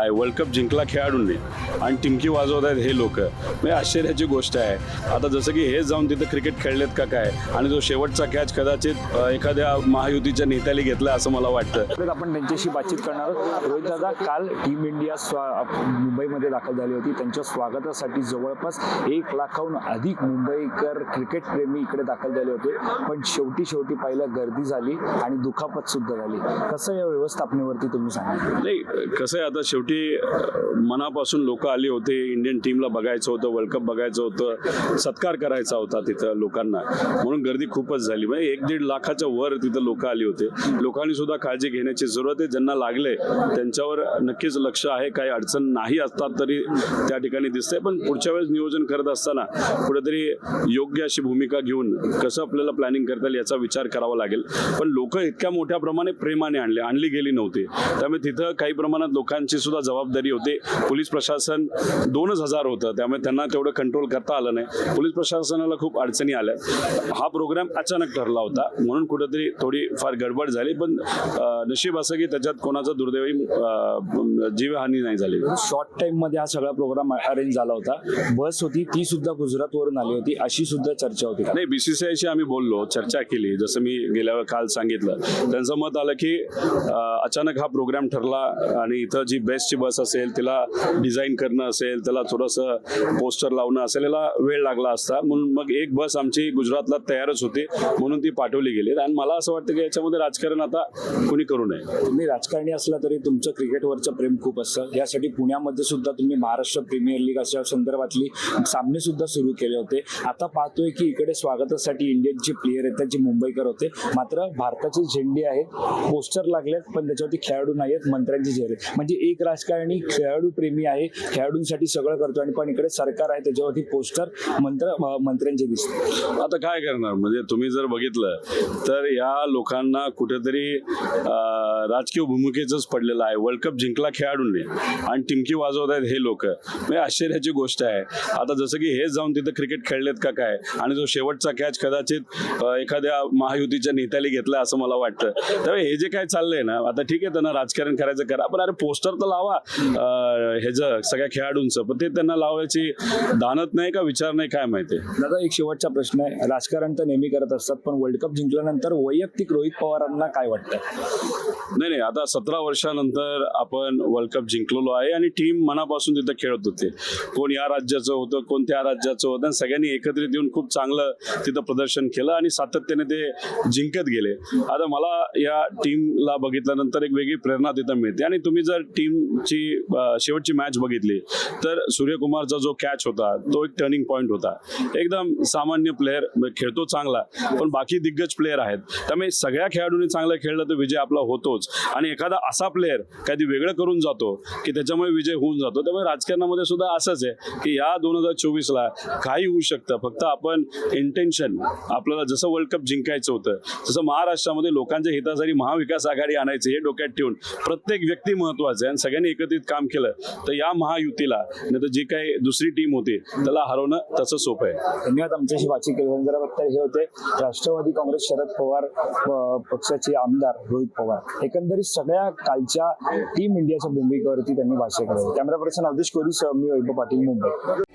आहे. World cup जिंकला खेळाडूंनी. आणि टिमकी वाजवत आहेत हे लोक. म्हणजे आश्चर्याची गोष्ट आहे. आता जसं की हे जाऊन तिथं क्रिकेट खेळलेत का काय? आणि जो शेवटचा कॅच कदाचित एखाद्या महायुतीच्या नेत्याने घेतला असं मला वाटतं. आपण त्यांच्याशी बातचीत करणार रोहित दादा काल टीम इंडिया स्वा मुंबईमध्ये दाखल झाली होती. त्यांच्या स्वागतासाठी जवळपास एक लाखाहून अधिक मुंबईकर क्रिकेट प्रेमी इकडे दाखल झाले होते. पण शेवटी शेवटी पाहिलं गर्दी झाली आणि दुखापत सुद्धा झाली. कसं या व्यवस्थापनेवरती तुम्ही सांगा? नाही कसं आहे आता शेवटी अ, मनापासून लोक आली होते. इंडियन टीमला बघायचं होतं वर्ल्ड कप बघायचं होतं. सत्कार करायचा होता तिथं लोकांना. म्हणून गर्दी खूपच झाली. म्हणजे एक दीड लाखाच्या वर तिथं लोक आली होते. लोकांनी सुद्धा काळजी घेण्याची जरूरत आहे. ज्यांना लागले त्यांच्यावर नक्कीच लक्ष आहे. काही अडचण नाही असतात तरी त्या ठिकाणी दिसते पण पुढच्या वेळेस नियोजन करत असताना कुठेतरी योग्य अशी भूमिका घेऊन कसं आपल्याला प्लॅनिंग करता येईल याचा विचार करावा लागेल. पण लोक इतक्या मोठ्या प्रमाणे प्रेमाने आणले आणली गेली नव्हती. त्यामुळे तिथं काही प्रमाणात लोकांची सुद्धा जबाबदारी होती. पोलीस प्रशासन दोनच हजार होतं. त्यामुळे त्यांना तेवढं कंट्रोल करता आलं नाही. पोलीस प्रशासनाला खूप अडचणी आल्या. हा प्रोग्राम अचानक ठरला होता. म्हणून कुठेतरी थोडी फार गडबड झाली. पण नशीब असं की त्याच्यात कोणाचा दुर्दैवी जीवहानी नाही झाली. शॉर्ट टाइममध्ये हा सगळा प्रोग्राम अरेंज झाला होता. बस होती. ती सुद्धा गुजरातवरून आली होती. अशी सुद्धा चर्चा होती. नाही बीसीसीआयशी आम्ही बोललो. चर्चा केली. जसं मी गेल्या काल सांगितलं. त्यांचं मत आलं की अचानक हा प्रोग्राम ठरला आणि इथं जी ची बस असेल तिला डिझाईन करणं असेल त्याला थोडंसं पोस्टर लावणं असेल याला वेळ लागला असता. म्हणून मग एक बस आमची गुजरातला तयारच होती म्हणून ती पाठवली गेली. आणि मला असं वाटतं की याच्यामध्ये राजकारण आता कुणी करू नये. तुम्ही राजकारणी असला तरी तुमचं क्रिकेटवरचं प्रेम खूप असतं. यासाठी पुण्यामध्ये सुद्धा तुम्ही महाराष्ट्र प्रीमियर लीग अशा संदर्भातली सामने सुद्धा सुरू केले होते. आता पाहतोय की इकडे स्वागतासाठी इंडियनचे प्लेयर आहेत त्यांचे मुंबईकर होते. मात्र भारताची झेंडी आहे पोस्टर लागलेत पण त्याच्यावरती खेळाडू नाही आहेत मंत्र्यांची चेहरे म्हणजे एक राजकारणी खेळाडू प्रेमी आहे. खेळाडूंसाठी सगळं करतो आणि पण इकडे सरकार आहे त्याच्यावरती पोस्टर मंत्र मंत्र्यांचे दिसते आता काय करणार? म्हणजे तुम्ही जर बघितलं तर या लोकांना कुठेतरी राजकीय भूमिकेच पडलेलं आहे. वर्ल्ड कप जिंकला खेळाडूंनी आणि टिमकी वाजवत आहेत हे लोक. म्हणजे आश्चर्याची गोष्ट आहे. आता जसं की हे जाऊन तिथं क्रिकेट खेळलेत का काय? आणि जो शेवटचा कॅच कदाचित एखाद्या महायुतीच्या नेत्याने घेतला असं मला वाटतं. त्यामुळे हे जे काय चाललंय ना आता ठीक आहे त्यांना राजकारण करायचं करा पण अरे पोस्टर तर लावा. अं, ह्याचं सगळ्या खेळाडूंचं. पण ते त्यांना लावायची दानत नाही का विचार नाही काय माहिती? दादा एक शेवटचा प्रश्न आहे. राजकारण तर नेहमी करत असतात पण वर्ल्ड कप जिंकल्यानंतर वैयक्तिक रोहित पवारांना काय वाटतं? नाही नाही. आता सतरा वर्षानंतर आपण वर्ल्ड कप जिंकलेलो आहे आणि टीम मनापासून तिथं खेळत होते. कोण या राज्याचं होतं कोण त्या राज्याचं होतं आणि सगळ्यांनी एकत्रित येऊन खूप चांगलं तिथं प्रदर्शन केलं आणि सातत्याने ते जिंकत गेले. आता मला या टीमला बघितल्यानंतर एक वेगळी प्रेरणा तिथं मिळते. आणि तुम्ही जर ची शेवटची मॅच बघितली तर सूर्यकुमारचा जो कॅच होता तो एक टर्निंग पॉईंट होता. एकदम सामान्य प्लेअर म्हणजे खेळतो चांगला पण बाकी दिग्गज प्लेअर आहेत. त्यामुळे सगळ्या खेळाडूंनी चांगलं खेळलं तर विजय आपला होतोच. आणि एखादा असा प्लेअर कधी वेगळं करून जातो की त्याच्यामुळे विजय होऊन जातो. त्यामुळे राजकारणामध्ये सुद्धा असंच आहे की या दोन हजार चोवीसला काही होऊ शकतं. फक्त आपण इंटेन्शन आपल्याला जसं वर्ल्ड कप जिंकायचं होतं तसं महाराष्ट्रामध्ये लोकांच्या हितासाठी महाविकास आघाडी आणायचे हे डोक्यात ठेवून प्रत्येक व्यक्ती महत्वाचं आहे. आणि सगळ्यांनी एकत्रित काम केलं तर या महायुतीला नाही तर जी काही दुसरी टीम होती त्याला हरवणं तसं सोपं आहे. धन्यवाद आमच्याशी वाचिक जरा फक्त हे होते. राष्ट्रवादी काँग्रेस शरद पवार पक्षाचे आमदार रोहित पवार. एकंदरीत सगळ्या कालच्या टीम इंडियाच्या भूमिकेवरती त्यांनी भाष्य केलं. कॅमेरा पर्सन अवधेश कोरी सह मी वैभव पाटील मुंबई.